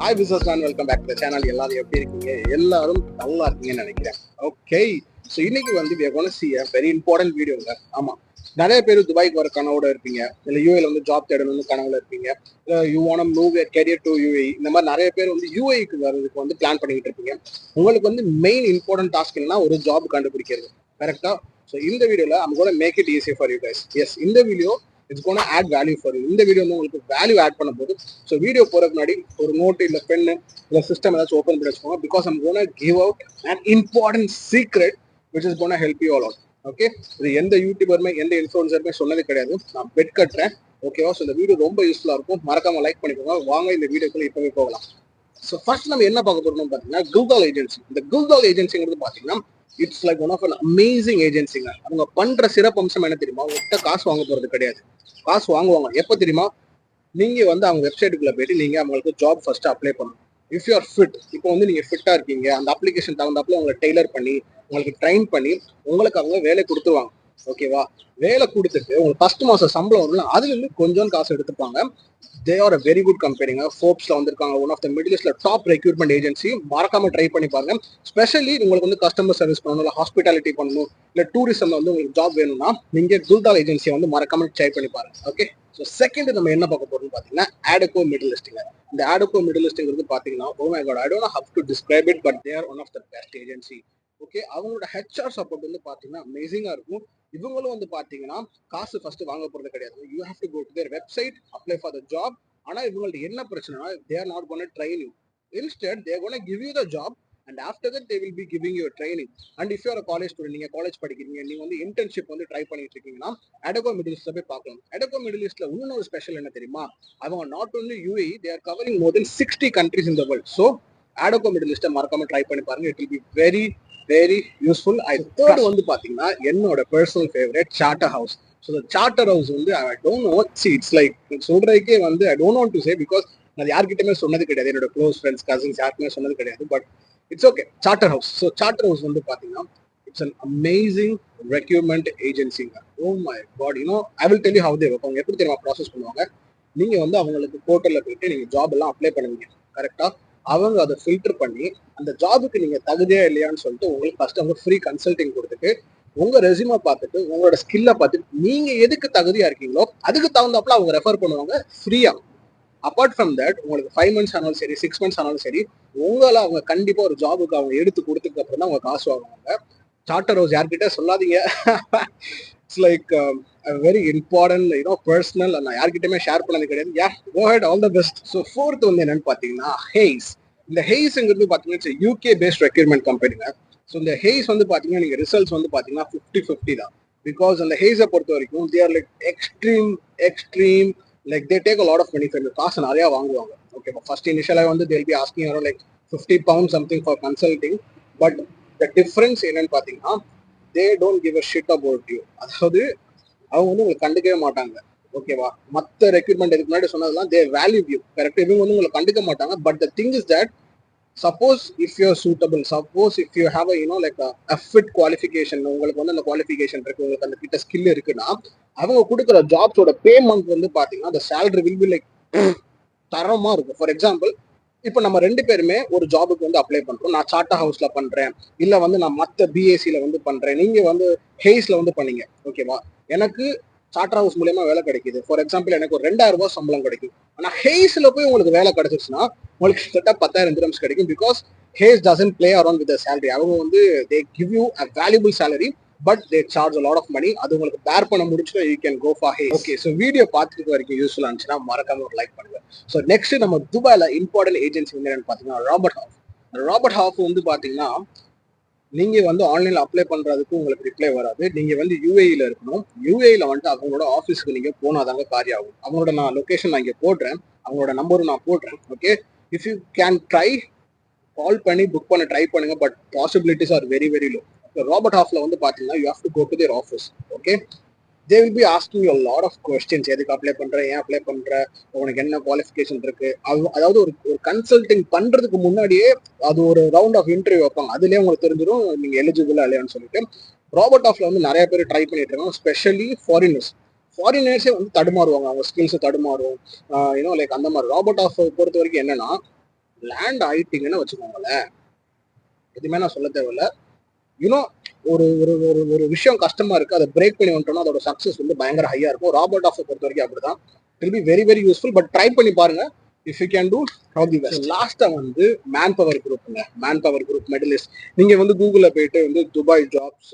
Hi business man welcome back to channel எல்லாரும் எப்படி இருக்கீங்க? எல்லாரும் நல்லா இருக்கீங்கன்னு நினைக்கிறேன். ஓகே ஸோ இன்னைக்கு வந்து we வெரி இம்பார்ட்டன்ட் வீடியோங்க ஆமா. நிறைய பேர் துபாய்க்கு வர கனவோட இருப்பீங்க. இல்லை யூஏல வந்து ஜாப் தேடணும்னு கனவுல இருப்பீங்க. You want move career to UAE இந்த மாதிரி நிறைய பேர் வந்து யூஏக்கு வர்றதுக்கு வந்து பிளான் பண்ணிக்கிட்டு இருப்பீங்க. உங்களுக்கு வந்து மெயின் இம்பார்ட்டன்ட் டாஸ்க் என்னன்னா ஒரு ஜாப் கண்டுபிடிக்கிறது. கரெக்டா ஸோ இந்த வீடியோல I'm கூட make it easy for you guys yes இந்த video it's gonna add value for you இந்த வீடியோ வந்து உங்களுக்கு வேல்யூ ஆட் பண்ண போது ஸோ வீடியோ போறதுக்கு முன்னாடி ஒரு நோட் இல்லை பென்னு இல்லை சிஸ்டம் ஏதாச்சும் ஓப்பன் பண்ணி வச்சுக்கோங்க. Because I'm gonna give out and important secret which is gonna help you all out okay இது எந்த யூடியூபருமே எந்த இன்ஃபுளுசருமே சொன்னது கிடையாது. நான் பெட் கட்டுறேன். ஓகேவா ஸோ இந்த வீடியோ ரொம்ப யூஸ்ஃபுல்லாக இருக்கும். மறக்காம லைக் பண்ணிக்கோங்க. வாங்க இந்த வீடியோக்குள்ள இப்பவே போகலாம். ஸோ ஃபர்ஸ்ட் நம்ம என்ன பார்க்க போறோம்னு பார்த்தீங்கன்னா கூகுள் ஏஜென்சி இந்த கூகுள் ஏஜென்சிங்கிறது பார்த்தீங்கன்னா it's like one of an amazing ஏஜென்சிங்க அவங்க பண்ற சிறப்பம்சம் என்ன தெரியுமா? ஒட்ட காசு வாங்க போறது கிடையாது. காசு வாங்குவாங்க. எப்போ தெரியுமா? நீங்க வந்து அவங்க வெப்சைட்டுக்குள்ள போயிட்டு நீங்க அவங்களுக்கு ஜாப் ஃபர்ஸ்ட் அப்ளை பண்ணணும். இஃப் யூ ஆர் ஃபிட் இப்போ வந்து நீங்க ஃபிட்டா இருக்கீங்க அந்த அப்ளிகேஷன் தகுந்தாப்புல உங்களை டெய்லர் பண்ணி உங்களுக்கு ட்ரைன் பண்ணி உங்களுக்கு அவங்க வேலை கொடுத்துருவாங்க. ஓகேவா? வேலை கொடுத்துட்டு உங்களுக்கு ஃபர்ஸ்ட் மாசம் சம்பளம் வரும்ல அதுல இருந்து கொஞ்சம் காசு எடுத்துப்பாங்க. They are a very good கம்பெனிங்க ஃபோர்ப்ஸ்ல வந்திருக்காங்க ஒன் ஆஃப் த மிடில் ஈஸ்ட்ல டாப் ரெக்ரூட்மெண்ட் ஏஜென்சி மறக்காம ட்ரை பண்ணி பாருங்க. ஸ்பெஷலி உங்களுக்கு வந்து கஸ்டமர் சர்வீஸ் பண்ணணும் இல்லை ஹாஸ்பிட்டாலிட்டி பண்ணணும் இல்லை டூரிசம்ல வந்து உங்களுக்கு ஜாப் வேணும்னா நீங்க குல்தால் ஏஜென்சியை வந்து மறக்காம ட்ரை பண்ணி பாருங்க ஓகே ஸோ செகண்ட் நம்ம என்ன பார்க்க போறோம்னு பார்த்தீங்கன்னா ஆடகோ மிடில் லிஸ்டிங் இந்த ஆடகோ மிடில் வந்து பார்த்தீங்கன்னா ஓ my god I don't how to describe it but they're one of the best agency okay அவங்களோட ஹெச்ஆர் சப்போர்ட் வந்து பார்த்தீங்கன்னா அமேசிங்காக இருக்கும். இவங்களும் வந்து பார்த்தீங்கன்னா காசு ஃபர்ஸ்ட் வாங்க போறது கிடையாது. You have to go to their website apply for the job ஆனால் இவங்கள்ட்ட என்ன பிரச்சனைனா they're not gonna train you instead they're gonna give you the job and after that they will be giving your training and if you're college student நீங்கள் college படிக்கிறீங்க நீங்க வந்து internship வந்து try பண்ணிட்டு இருக்கீங்கன்னா அடகோ மிடில் ஈஸ்ட்ல போய் பார்க்கலாம். அடகோ மிடில் ஈஸ்ட்ல இன்னொரு ஸ்பெஷல் என்ன தெரியுமா? அவங்க not only UAE they are covering more than sixty countries in the world so Adecco middle ஈஸ்ட்டை மறக்காம ட்ரை பண்ணி பாருங்க. It will be very very useful I third வந்து பாத்தீங்கன்னா என்னோட personal favourite charter house so charter house வந்து I don't know see it's like சொல்றதுக்கே வந்து I don't want to say because நான் யார்கிட்டயுமே சொன்னது கிடையாது. என்னோட க்ளோஸ் ஃப்ரெண்ட்ஸ் கசின்ஸ் யாருக்குமே சொன்னது கிடையாது. But it's okay charter house so charter house வந்து பாத்தீங்கன்னா இட்ஸ் அன் அமேசிங் ரெக்யூர்மெண்ட் ஏஜென்சிங்க ஓ my god you know I will tell you how they work அவங்க எப்படி தெரியுமா ப்ராசஸ் பண்ணுவாங்க? நீங்க வந்து அவங்களுக்கு போர்ட்டல்ல போயிட்டு நீங்க ஜாப் எல்லாம் அப்ளை பண்ணுவீங்க. கரெக்டா அவங்க அதை ஃபில்டர் பண்ணி அந்த ஜாபுக்கு நீங்க தகுதியா இல்லையான்னு சொல்லிட்டு உங்களுக்கு ஃபர்ஸ்ட் அவங்க ஃப்ரீ கன்சல்டிங் கொடுத்துட்டு உங்க ரெசியூமை பார்த்துட்டு உங்களோட ஸ்கில்லை பார்த்துட்டு நீங்க எதுக்கு தகுதியா இருக்கீங்களோ அதுக்கு தகுந்தாப்புல அவங்க ரெஃபர் பண்ணுவாங்க ஃப்ரீயா அப்பார்ட் ஃப்ரம் தட் உங்களுக்கு ஃபைவ் மந்த்ஸ் ஆனாலும் சரி சிக்ஸ் மந்த்ஸ் ஆனாலும் சரி உங்களை அவங்க கண்டிப்பா ஒரு ஜாபுக்கு அவங்க எடுத்து கொடுத்துக்கு அப்புறம் தான் அவங்க காசு வாங்குவாங்க. சார்ட்டர் ஹவுஸ் யார்கிட்ட சொல்லாதீங்க. It's like very important you know personal நான் யார்கிட்டயுமே ஷேர் பண்ணது கிடையாது. Yeah go ahead all the best so fourth வந்து என்னன்னு பார்த்தீங்கன்னா ஹேஸ் இந்த ஹெய்ஸுங்கிறது பார்த்தீங்கன்னா யூகே பேஸ்ட் ரெக்யூர்மெண்ட் கம்பெனிங்க ஸோ இந்த ஹெய்ஸ் வந்து பார்த்தீங்கன்னா நீங்கள் ரிசல்ட்ஸ் வந்து பார்த்தீங்கன்னா ஃபிஃப்டி ஃபிஃப்டி தான். பிகாஸ் அந்த ஹெய்ஸை பொறுத்த வரைக்கும் there like extreme extreme like they take lot of money friend காசு நிறையா வாங்குவாங்க. ஓகே ஃபர்ஸ்ட் இனிஷியலாக வந்து they'll be asking around like fifty pound something for consulting but the difference என்னன்னு பார்த்தீங்கன்னா they don't give a shit about you அதாவது அவங்க வந்து உங்களை கண்டுக்கவே மாட்டாங்க. ஓகேவா மற்ற ரெக்ரூட்மெண்ட் இதுக்கு முன்னாடி சொன்னதெல்லாம் தே வேல்யூ வியூ கரெக்ட் இவங்க வந்து உங்களை கண்டுக்க மாட்டாங்க. But the thing is that suppose if you suitable suppose if you have you know like அஃபிட் qualification உங்களுக்கு வந்து அந்த குவாலிஃபிகேஷன் இருக்கு உங்களுக்கு அந்த கிட்ட ஸ்கில் இருக்குன்னா அவங்க கொடுக்குற ஜாப்ஸோட பேமெண்ட் வந்து பாத்தீங்கன்னா அந்த சேலரி வில் பி லைக் தரமா இருக்கும். ஃபார் எக்ஸாம்பிள் இப்போ நம்ம ரெண்டு பேருமே ஒரு ஜாபுக்கு வந்து அப்ளை பண்றோம். நான் சாட்டா ஹவுஸ்ல பண்றேன். இல்ல வந்து நான் மத்த பிஎஸ்சில வந்து பண்றேன். நீங்க வந்து ஹேஸ்ல வந்து பண்ணீங்க. ஓகேவா எனக்கு சார்ட்டர் ஹவுஸ் மூலியமா வேலை கிடைக்குது. ஃபார் எக்ஸாம்பிள் எனக்கு ஒரு ரெண்டாயிரம் ரூபாய் சம்பளம் கிடைக்கும். ஆனா ஹேஸ்ல போய் உங்களுக்கு வேலை கிடைச்சிருச்சுன்னா உங்களுக்கு கிட்ட பத்தாயிரம் திரம்ஸ் கிடைக்கும் because Hays doesn't play around with salary அவங்க வந்து they give you a valuable salary but they charge lot of money அது உங்களுக்கு பேர் பண்ண முடிச்சுட்டு you can go for Hays okay so video பார்த்துட்டு வரைக்கும் யூஸ்ஃபுல்லாக இருந்துச்சுன்னா மறக்காம ஒரு லைக் பண்ணுங்க. ஸோ நெக்ஸ்ட் நம்ம துபாயில இம்பார்ட்டன்ட் ஏஜென்சி என்னன்னு பார்த்தீங்கன்னா ராபர்ட் ஹாஃப் ராபர்ட் ஹாஃப் வந்து பார்த்தீங்கன்னா நீங்க வந்து ஆன்லைன்ல அப்ளை பண்றதுக்கு உங்களுக்கு ரிப்ளை வராது. நீங்க வந்து யூஏஇல இருக்கணும். யூஏஇல வந்துட்டு அவங்களோட ஆஃபீஸ்க்கு நீங்க போனாதாங்க காரியம் ஆகும். அவங்களோட நான் லொகேஷன் நான் இங்க போடுறேன். அவங்களோட நம்பரும் நான் போடுறேன். Okay if you can try call பண்ணி புக் பண்ண ட்ரை பண்ணுங்க. But possibilities are very very low Robert ஹாஃப்ல வந்து பாத்தீங்கன்னா you have to go to their office okay they will be asking you lot of questions எதுக்கு apply பண்ற? ஏன் apply பண்ற? உனக்கு என்ன குவாலிஃபிகேஷன் இருக்கு? அது- அதாவது ஒரு ஒரு கன்சல்டிங் பண்றதுக்கு முன்னாடியே அது ஒரு ரவுண்ட் ஆஃப் இன்டர்வியூ வைப்பாங்க. அதுலயே உங்களுக்கு தெரிஞ்சிடும் நீங்க எலிஜிபிளா இல்லையான்னு சொல்லிட்டு. ராபர்ட் ஆஃப்ல வந்து நிறைய பேர் ட்ரை பண்ணிட்டு இருக்காங்க. ஸ்பெஷலி ஃபாரினர்ஸ் ஃபாரினர்ஸே வந்து தடுமாறுவாங்க. அவங்க ஸ்கில்ஸ் தடுமாறும். யூனோ லைக் அந்த மாதிரி. ராபர்ட் ஆஃப் பொறுத்த வரைக்கும் என்னன்னா லேண்ட் ஆயிட்டீங்கன்னு வச்சுக்கோங்களேன். எதுவுமே நான் சொல்ல தேவையில்ல. யூனோ ஒரு ஒரு ஒரு ஒரு விஷயம் கஷ்டமா இருக்கு அதை பிரேக் பண்ணி வந்துட்டோம்னா அதோட சக்சஸ் வந்து பயங்கர ஹையா இருக்கும். ராபர்ட் ஆஃப் பொறுத்த வரைக்கும் அப்படிதான். It be very very useful but try பண்ணி பாருங்க. If you can do all the best லாஸ்டா வந்து மேன் பவர் குரூப்புங்க மேன் பவர் குரூப் மெடலிஸ்ட் நீங்க வந்து கூகுள்ல போயிட்டு வந்து துபாய் ஜாப்ஸ்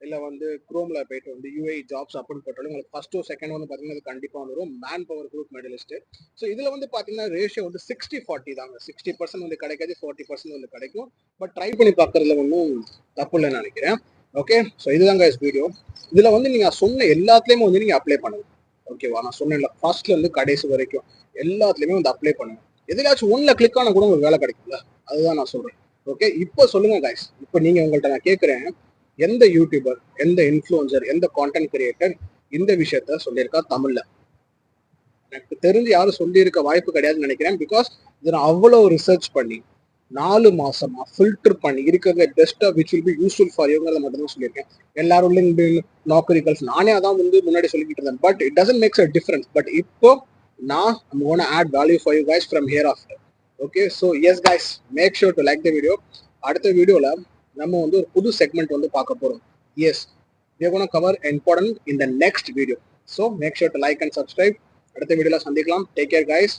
இல்ல வந்து குரோம்ல போயிட்டு வந்து யூஏ ஜாப்ஸ் அப்படின்னு போட்டாலும் உங்களுக்கு ஃபர்ஸ்ட் செகண்ட் வந்து பாத்தீங்கன்னா அது கண்டிப்பா வந்துடும் man power group medalist so இதுல வந்து பாத்தீங்கன்னா ரேஷியோ வந்து சிக்ஸ்டி ஃபார்ட்டி தாங்க. சிக்ஸ்டி பர்சன்ட் வந்து கிடைக்காது ஃபார்ட்டி பர்சன்ட் வந்து கிடைக்கும். பட் ட்ரை பண்ணி பார்க்கறதுல ஒன்றும் தப்பு இல்லைன்னு நினைக்கிறேன். ஓகே ஸோ இதுதான் கைஸ் வீடியோ இதில் வந்து நீங்கள் சொன்ன எல்லாத்துலேயுமே வந்து நீங்கள் அப்ளை பண்ணுங்க. ஓகேவா நான் சொன்னேன்ல ஃபர்ஸ்ட்லேருந்து கடைசி வரைக்கும் எல்லாத்துலேயுமே வந்து அப்ளை பண்ணுங்க. எதுலாச்சும் ஒன்றில் கிளிக் ஆனால் கூட உங்களுக்கு வேலை கிடைக்கும்ல? அதுதான் நான் சொல்கிறேன் ஓகே இப்போ சொல்லுங்கள் கைஸ் இப்போ நீங்கள் உங்கள்கிட்ட நான் கேட்குறேன் எந்த யூடியூபர் எந்த இன்ஃப்ளூயன்சர் எந்த கான்டென்ட் கிரியேட்டர் இந்த விஷயத்த சொல்லியிருக்கா தமிழ்ல? எனக்கு தெரிஞ்சு யாரும் சொல்லியிருக்க வாய்ப்பு கிடையாதுன்னு நினைக்கிறேன் பிகாஸ் இதை நான் அவ்வளோ ரிசர்ச் பண்ணி நாலு மாசமா ஃபில்டர் பண்ணி இருக்கிறத பெஸ்டா which will be useful for யூங்கிறத மட்டும் தான் சொல்லியிருக்கேன். எல்லாரும் லிங்க்டின் நாக்கரிகல்ஸ் நானே அதான் வந்து முன்னாடி சொல்லிக்கிட்டு இருந்தேன். But it doesn't makes a difference but இப்போ நான் I'm gonna add value for you guys from here after okay so yes guys make sure to like the video அடுத்த வீடியோவில் நம்ம வந்து ஒரு புது செக்மெண்ட் வந்து பார்க்க போகிறோம் yes we cover going to cover important in the next video. So make sure to அடுத்த வீடியோவில் சந்திக்கலாம். Take care guys